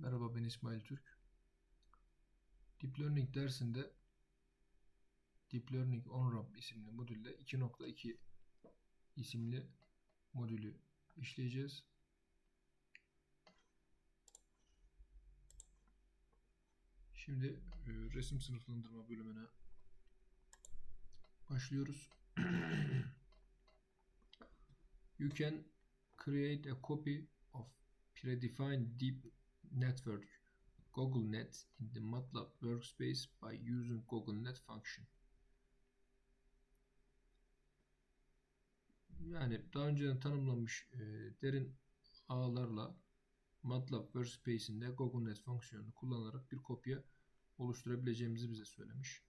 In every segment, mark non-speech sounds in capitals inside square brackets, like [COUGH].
Merhaba ben İsmail Türk. Deep Learning dersinde Deep Learning On-Ramp isimli modülde 2.2 isimli modülü işleyeceğiz. Şimdi e, resim sınıflandırma bölümüne başlıyoruz. [CLEARS THROAT] you can create a copy of predefined deep network GoogleNet in the MATLAB workspace by using GoogleNet function. Yani daha önceden tanımlanmış e, derin ağlarla MATLAB Workspace'inde GoogleNet fonksiyonunu kullanarak bir kopya oluşturabileceğimizi bize söylemiş.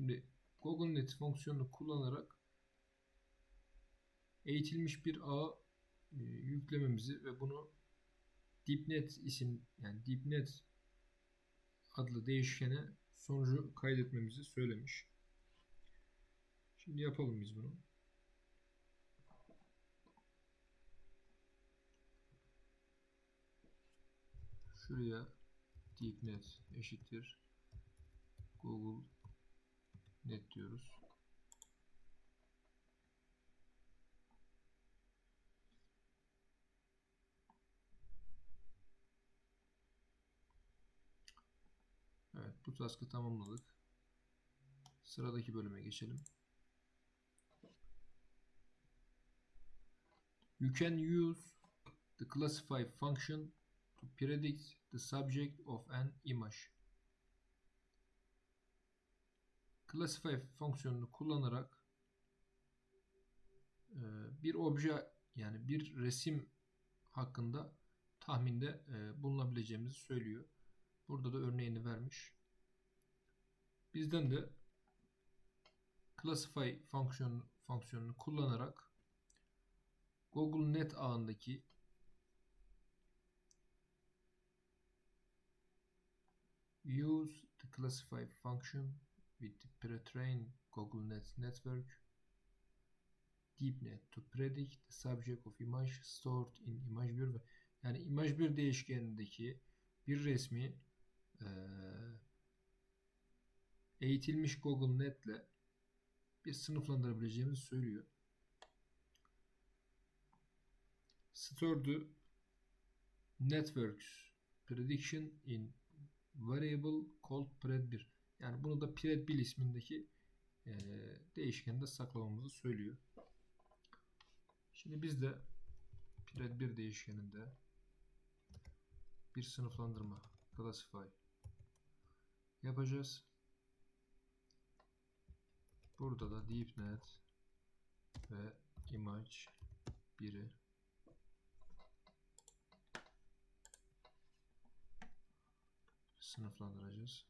Şimdi GoogleNet fonksiyonunu kullanarak eğitilmiş bir ağ e, yüklememizi ve bunu DeepNet isim yani DeepNet adlı değişkene sonucu kaydetmemizi söylemiş. Şimdi yapalım biz bunu. Şuraya DeepNet eşittir Google net diyoruz. Evet bu task'ı tamamladık. Sıradaki bölüme geçelim. You can use the classify function to predict the subject of an image. Classify fonksiyonunu kullanarak e, bir obje yani bir resim hakkında tahminde e, bulunabileceğimizi söylüyor. Burada da örneğini vermiş. Bizden de classify fonksiyon, fonksiyonunu kullanarak Google Net ağındaki use the classify function with pre-trained Google Net network DeepNet to predict the subject of image stored in image1 yani image1 değişkenindeki bir resmi eğitilmiş Google Net'le bir sınıflandırabileceğimizi söylüyor. Store the networks prediction in variable called pred1 yani bunu da pred1 ismindeki e, değişkende saklamamızı söylüyor. Şimdi biz de pred1 değişkeninde bir sınıflandırma classify yapacağız. Burada da DeepNet ve image 1'i sınıflandıracağız.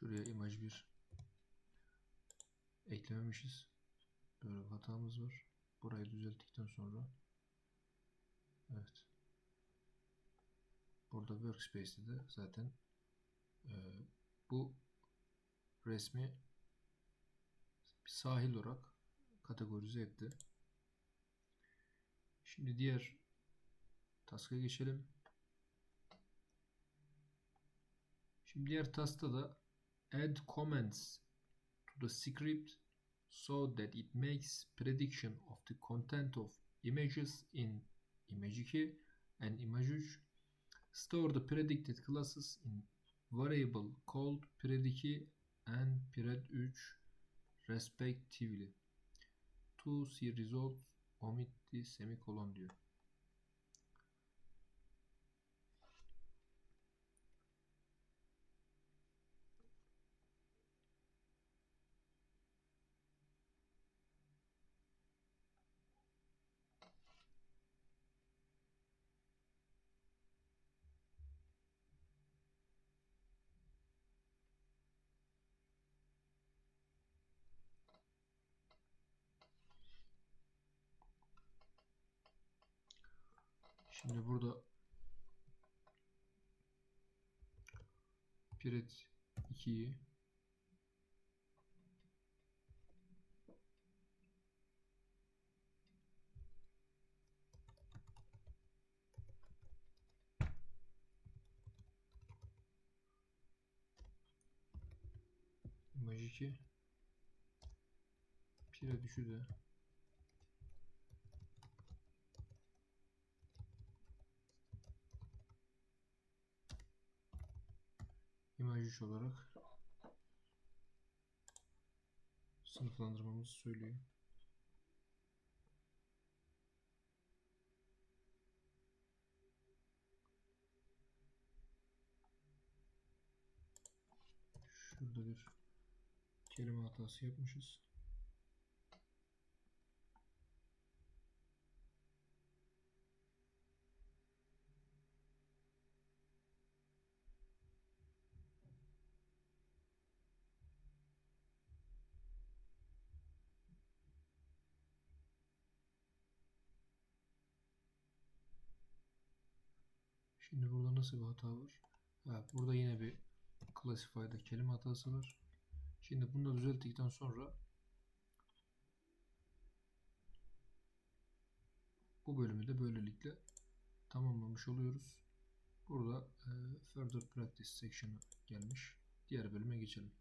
Şuraya imaj bir eklememişiz. Böyle bir hatamız var. Burayı düzelttikten sonra evet burada workspace'te de zaten e, bu resmi bir sahil olarak kategorize etti. Şimdi diğer task'a geçelim. Şimdi diğer task'ta da add comments to the script so that it makes prediction of the content of images in image2 and image3 store the predicted classes in variable called pred2 and pred3 respectively to see results omit the semicolon diyor. Şimdi burada Piret 2'yi Image 2 Pire düşü imaj 3 olarak sınıflandırmamızı söylüyor. Şurada bir kelime hatası yapmışız. Şimdi burada nasıl bir hata var? Ha, burada yine bir classify'da kelime hatası var. Şimdi bunu da düzelttikten sonra bu bölümü de böylelikle tamamlamış oluyoruz. Burada e, Further Practice section'ı gelmiş. Diğer bölüme geçelim.